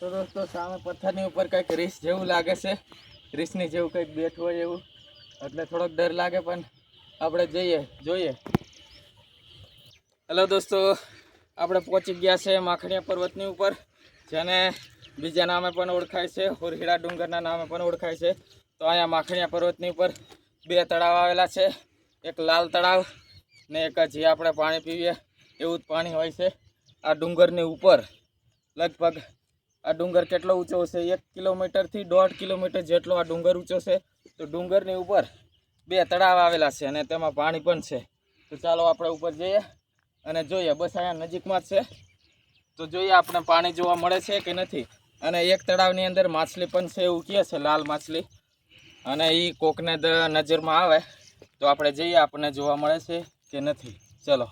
તો દોસ્તો, સામે પથ્થરની ઉપર કંઈક રીસ જેવું લાગે છે. રીસની જેવું કંઈક બેઠું હોય એવું. એટલે થોડોક ડર લાગે, પણ આપણે જઈએ, જોઈએ. હેલો દોસ્તો, આપણે પહોંચી ગયા છે માખણીયા પર્વતની ઉપર, જેને બીજા નામે પણ ઓળખાય છે. હોરહીડા ડુંગરના નામે પણ ઓળખાય છે. તો અહીંયા માખણીયા પર્વતની ઉપર બે તળાવ આવેલા છે. એક લાલ તળાવ ને એક જે આપણે પાણી પીવીએ એવું જ પાણી હોય છે. આ ડુંગરની ઉપર લગભગ આ ડુંગર કેટલો ઊંચો છે? એક કિલોમીટરથી દોઢ કિલોમીટર જેટલો આ ડુંગર ઊંચો છે. તો ડુંગરની ઉપર બે તળાવ આવેલા છે અને તેમાં પાણી પણ છે. તો ચાલો આપણે ઉપર જઈએ અને જોઈએ. બસ અહીંયા નજીકમાં જ છે. તો જોઈએ આપણે પાણી જોવા મળે છે કે નથી. અને એક તળાવની અંદર માછલી પણ છે એવું કહે છે, લાલ માછલી. અને એ કોકને નજરમાં આવે. તો આપણે જઈએ, આપણને જોવા મળે છે કે નથી. ચલો.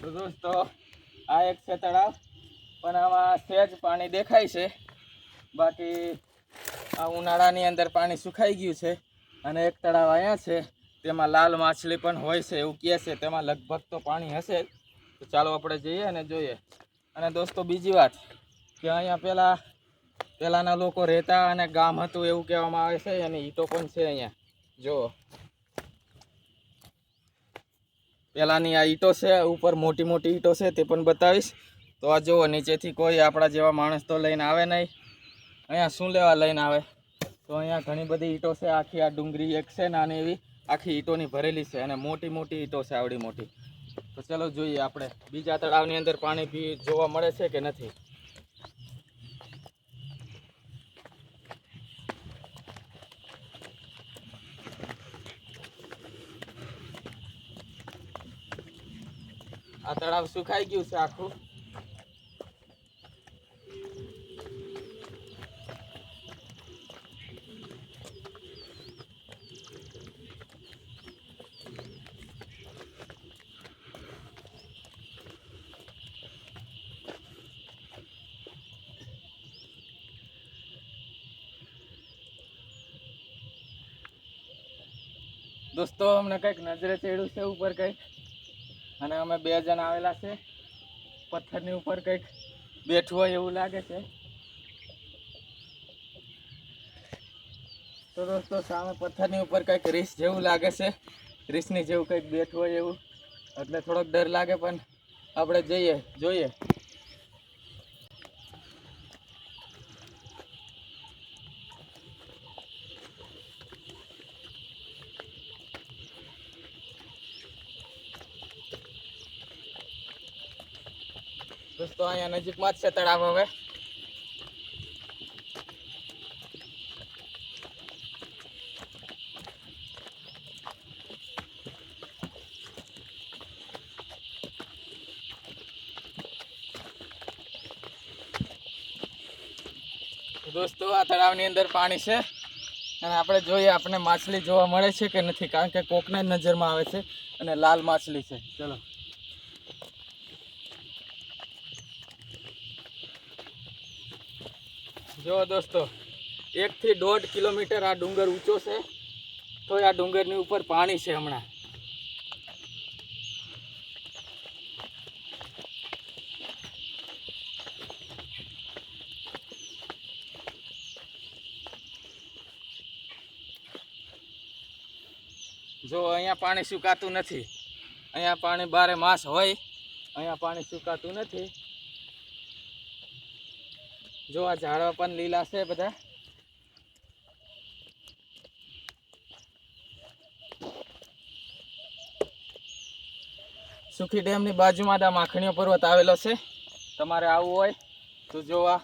તો દોસ્તો, આ એક છે તળાવ, પણ આમાં સહેજ પાણી દેખાય છે. બાકી આ ઉનાળાની અંદર પાણી સુખાઈ ગયું છે અને એક તળાવ અહીંયા છે, તેમાં લાલ માછલી પણ હોય છે એવું કહે છે. તેમાં લગભગ તો પાણી હશે તો ચાલો આપણે જઈએ અને જોઈએ. અને દોસ્તો, બીજી વાત કે અહીંયા પહેલાં પહેલાંના લોકો રહેતા અને ગામ હતું એવું કહેવામાં આવે છે, અને ઈંટો પણ છે અહીંયા. જુઓ. પહેલાંની આ ઈંટો છે, ઉપર મોટી મોટી ઈંટો છે, તે પણ બતાવીશ. તો આ જુઓ, નીચેથી કોઈ આપણા જેવા માણસ તો લઈને આવે નહીં. અહીંયા શું લેવા લઈને આવે? તો અહીંયા ઘણી બધી ઈંટો છે, આખી આ ડુંગળી એક છે નાની એવી આખી ઈંટોની ભરેલી છે અને મોટી મોટી ઈંટો છે, આવડી મોટી. તો ચલો જોઈએ આપણે. બીજા તળાવની અંદર પાણી પી જોવા મળે છે કે નથી? આ તળાવ સુખાઈ ગયું છે આખું. દોસ્તો અમને કંઈક નજરે ચડ્યું છે ઉપર કંઈક? અને અમે બે જણ આવેલા છે. પથ્થરની ઉપર કંઈક બેઠું હોય એવું લાગે છે. તો દોસ્તો, સામે પથ્થરની ઉપર કંઈક રીસ જેવું લાગે છે. રીસની જેવું કંઈક બેઠું હોય એવું. એટલે થોડોક ડર લાગે, પણ આપણે જઈએ, જોઈએ. દોસ્તો, અહીંયા નજીકમાં જ છે તળાવ હવે. દોસ્તો, આ તળાવની અંદર પાણી છે. અને આપણે જોઈએ આપણે માછલી જોવા મળે છે કે નથી, કારણ કે કોકના નજરમાં આવે છે અને લાલ માછલી છે. ચલો. જો દોસ્તો, એકથી દોઢ કિલોમીટર આ ડુંગર ઊંચો છે. તો આ ડુંગરની ઉપર પાણી છે હમણાં. જો અહીંયા પાણી સુકાતું નથી. અહીંયા પાણી બારે માસ હોય, અહીંયા પાણી સુકાતું નથી. જો આ ઝાડવા પણ લીલા છે બધા. સુખી ડેમની બાજુમાં આ માખણીઓ પર્વત આવેલો છે. તમારે આવવું હોય તો જોવા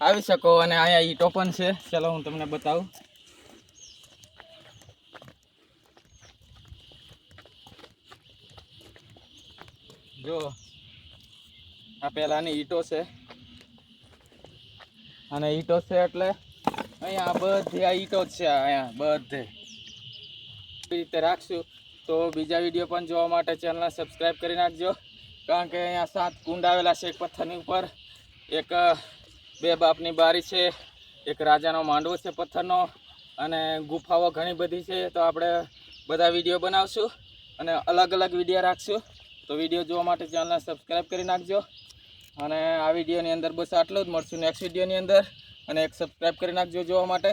આવી શકો અને અહીંયા ઈંટો પણ છે. ચલો હું તમને બતાવું. જો આ પહેલાની ઈંટો છે. અને ઈંટો છે એટલે અહીંયા બધી આ ઈંટો છે અહીંયા, બધે. એવી રીતે રાખશું. તો બીજા વીડિયો પણ જોવા માટે ચેનલને સબસ્ક્રાઈબ કરી નાખજો. કારણ કે અહીંયા સાત કુંડ આવેલા છે એક પથ્થરની ઉપર. એક બે બાપની બારી છે, એક રાજાનો માંડવો છે પથ્થરનો, અને ગુફાઓ ઘણી બધી છે. તો આપણે બધા વીડિયો બનાવશું અને અલગ અલગ વીડિયો રાખશું. તો વીડિયો જોવા માટે ચેનલને સબસ્ક્રાઈબ કરી નાખજો. અને આ વિડીયોની અંદર બસ આટલું જ મળશું નેક્સ્ટ વિડીયોની અંદર અને એક સબસ્ક્રાઈબ કરી નાખજો જોવા માટે.